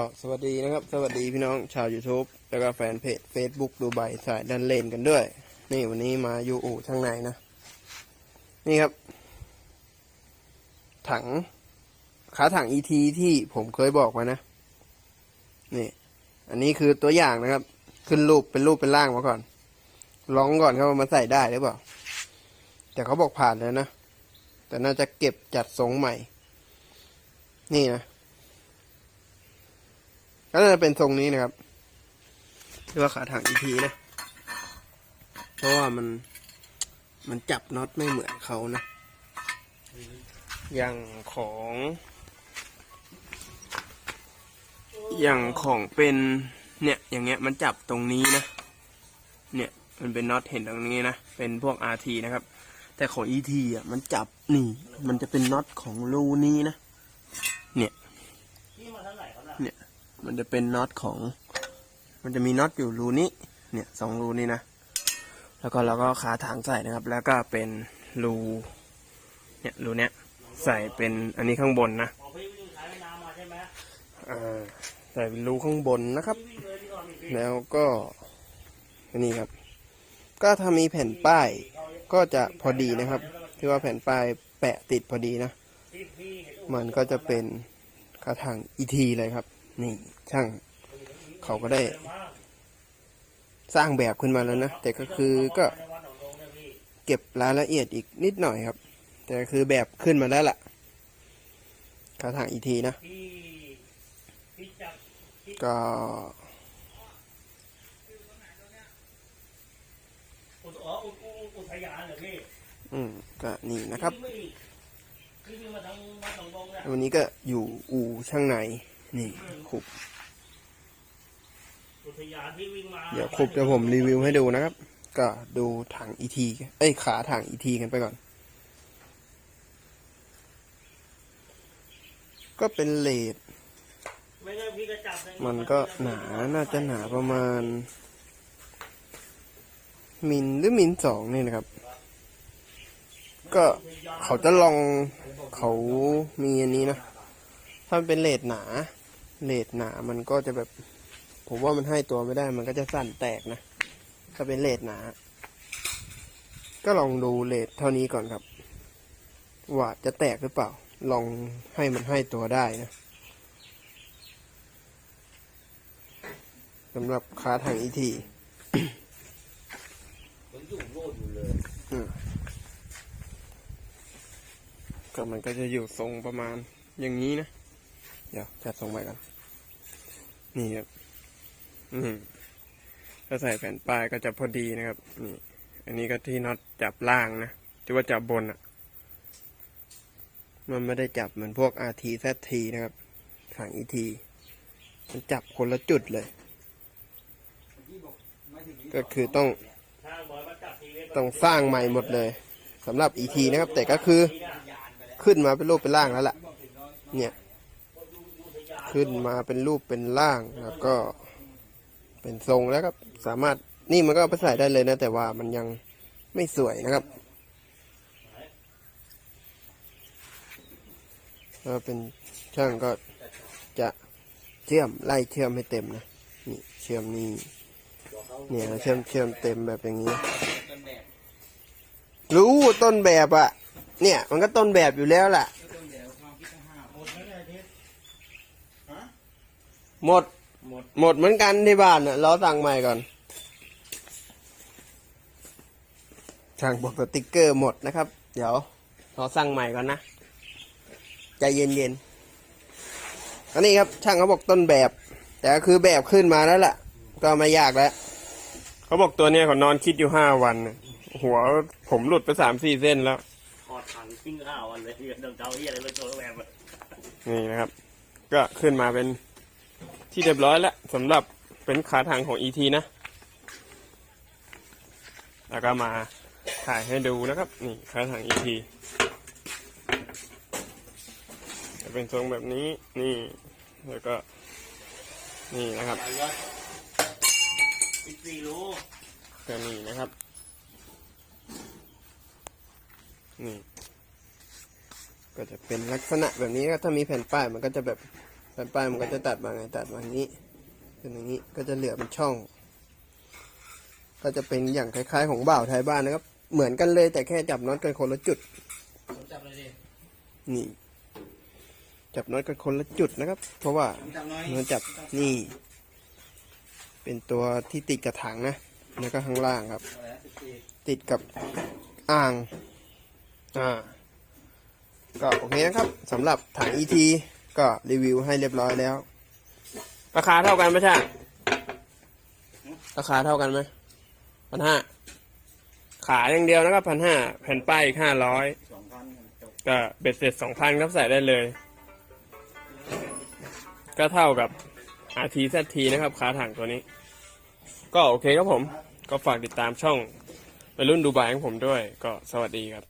ก็สวัสดีนะครับ สวัสดีพี่น้องชาว YouTube แล้วก็แฟนเพจ Facebook ดูใบสายดันเลนกันด้วย นี่วันนี้มาอยู่อู่ช่างในนะ นี่ครับ ถัง ขาถัง ET ที่ผมเคยบอกไว้นะ นี่ อันนี้คือตัวอย่างนะครับ ขึ้นรูปเป็นรูปเป็นร่างมาก่อน ลองก่อนครับว่ามันใส่ได้หรือเปล่า แต่เขาบอกผ่านแล้วนะ แต่น่าจะเก็บจัดทรงใหม่ นี่นะ ก็จะเป็นทรงนี้นะครับเรียกว่าขาถังอีทีนะ เพราะว่ามันมันจับน็อตไม่เหมือนเขานะ อย่างของ อย่างของเป็นเนี่ย อย่างเงี้ยมันจับตรงนี้นะ เนี่ยมันเป็นน็อตเห็นตรงนี้นะ เป็นพวก RT นะครับ แต่ของ ET อะมันจับนี่ มันจะเป็นน็อตของรูนี้นะ เนี่ย เนี่ย มันจะเป็นน็อตของ มันจะมีน็อตอยู่รูนี้ เนี่ยสองรูนี้นะ แล้วก็เราก็ขาถางใส่นะครับ แล้วก็เป็นรู เนี่ยรูเนี้ยใส่เป็นอันนี้ข้างบนนะใส่เป็นรูข้างบนนะครับ แล้วก็นนี้ครับ ก็ถ้ามีแผ่นป้ายก็จะพอดีนะครับ ที่ว่าแผ่นป้ายแปะติดพอดีนะ มันก็จะเป็นกระถางอีทีเลยครับ นี่ช่างเขาก็ได้ สร้างแบบขึ้นมาแล้วนะ แต่ก็คือก็เก็บรายละเอียดอีกนิดหน่อยครับ แต่คือแบบขึ้นมาแล้วล่ะกระถางอีทีนะ ก็อุตอุตอุตสยามเหรอพี่อืมก็นี่นะครับ วันนี้ก็อยู่อู่ช่างใน นี่ขุบอุทยานที่วิ่งมาเดี๋ยวขุบเดี๋ยวผมรีวิวให้ดูนะครับ ก็ดูถังอีทีเอ้ยขาถังอีทีกันไปก่อน ก็เป็นเลดไม่งั้นพี่ก็จับในมันก็หนาน่าจะหนาประมาณ มิลหรือมิลสองนี่นะครับ ก็เขาจะลองเขามีอันนี้นะ ถ้ามันเป็นเลดหนา เลดหนา มันก็จะแบบ ผมว่ามันให้ตัวไม่ได้ มันก็จะสั่นแตกนะ ถ้าเป็นเลดหนา ก็ลองดูเลดเท่านี้ก่อนครับ ว่าจะแตกหรือเปล่า ลองให้มันให้ตัวได้นะสำหรับขาทางอีทีมันอยู่โลดอยู่เลยก็มันก็จะอยู่ทรงประมาณอย่างนี้นะ เดี๋ยวจัดทรงไปกันนี่ครับอืมถ้าใส่แผ่นป้ายก็จะพอดีนะครับ นี่ อันนี้ก็ที่น็อตจับล่างนะที่ว่าจับบนอะ่ะ มันไม่ได้จับเหมือนพวก RT ZT นะครับทาง ET มันจับคนละจุดเลย ก็คือต้องต้องสร้างใหม่หมดเลยสำหรับ ET นะครับ แต่ก็คือขึ้นมาเป็นรูปเป็นร่างแล้วล่ะ เนี่ย ขึ้นมาเป็นรูปเป็นร่างแล้วก็เป็นทรงแล้วครับสามารถนี่มันก็ไปใส่ได้เลยนะ แต่ว่ามันยังไม่สวยนะครับถ้าเป็นช่างก็จะเชื่อมไล่เชื่อมให้เต็มนะนี่เชื่อมนี่เนี่ยเชื่อมเชื่อมเต็มแบบอย่างนี้ รู้ต้นแบบอะเนี่ย มันก็ต้นแบบอยู่แล้วล่ะ หมด หมด หมดเหมือนกันที่บ้านน่ะรอสั่งใหม่ก่อนช่างบอกสติกเกอร์หมดนะครับ เดี๋ยวรอสั่งใหม่ก่อนนะใจเย็นๆอันนี้ครับช่างเขาบอกต้นแบบ แต่ก็คือแบบขึ้นมาแล้วล่ะ ก็ไม่ยากแล้วเขาบอกตัวเนี้ยเขานอนคิดอยู่ห้าวันน่ะหัวผมหลุดไปสามสี่เส้นแล้วถอดถังทิ้งข้าววันเลยเดินเจ้าเฮียอะไรเป็นตัวแหวนนี่นะครับ ก็ขึ้นมาเป็น ที่เรียบร้อยแล้วสำหรับเป็นขาทางของ ET นะ แล้วก็มาถ่ายให้ดูนะครับ นี่ขาทาง ET จะเป็นทรงแบบนี้นี่แล้วก็ นี่นะครับสิบสี่รู้ก็นี่นะครับ นี่ ก็จะเป็นลักษณะแบบนี้ก็ถ้ามีแผ่นป้ายมันก็จะแบบ แผ่นป้ายมันก็จะตัดมาไงตัดมาอย่างนี้เป็นอย่างนี้ก็จะเหลือเป็นช่อง ก็จะเป็นอย่างคล้ายๆ ของบ่าวไทยบ้านนะครับ เหมือนกันเลยแต่แค่จับน็อตกันคนละจุดผมจับเลยดินี่จับน็อตกันคนละจุดนะครับ เพราะว่าผมจับน้อยมันจับนี่ เป็นตัวที่ติดกับถังนะแล้วก็ข้างล่างครับเอาละสิบสี่ติดกับอ่างอ่าก็โอเคนะครับสำหรับถัง ET ก็รีวิวให้เรียบร้อยแล้ว ราคาเท่ากันไหมช่างราคาเท่ากันไหมพันห้าขาอย่างเดียวนะครับพันห้าแผ่นป้ายอีกห้าร้อยก็เบ็ดเสร็จสองพันครับใส่ได้เลย ก็เท่ากับ RT ZT นะครับขาถังตัวนี้ ก็โอเคครับผม ก็ฝากติดตามช่องไปรุ่นดูบายของผมด้วย ก็สวัสดีครับ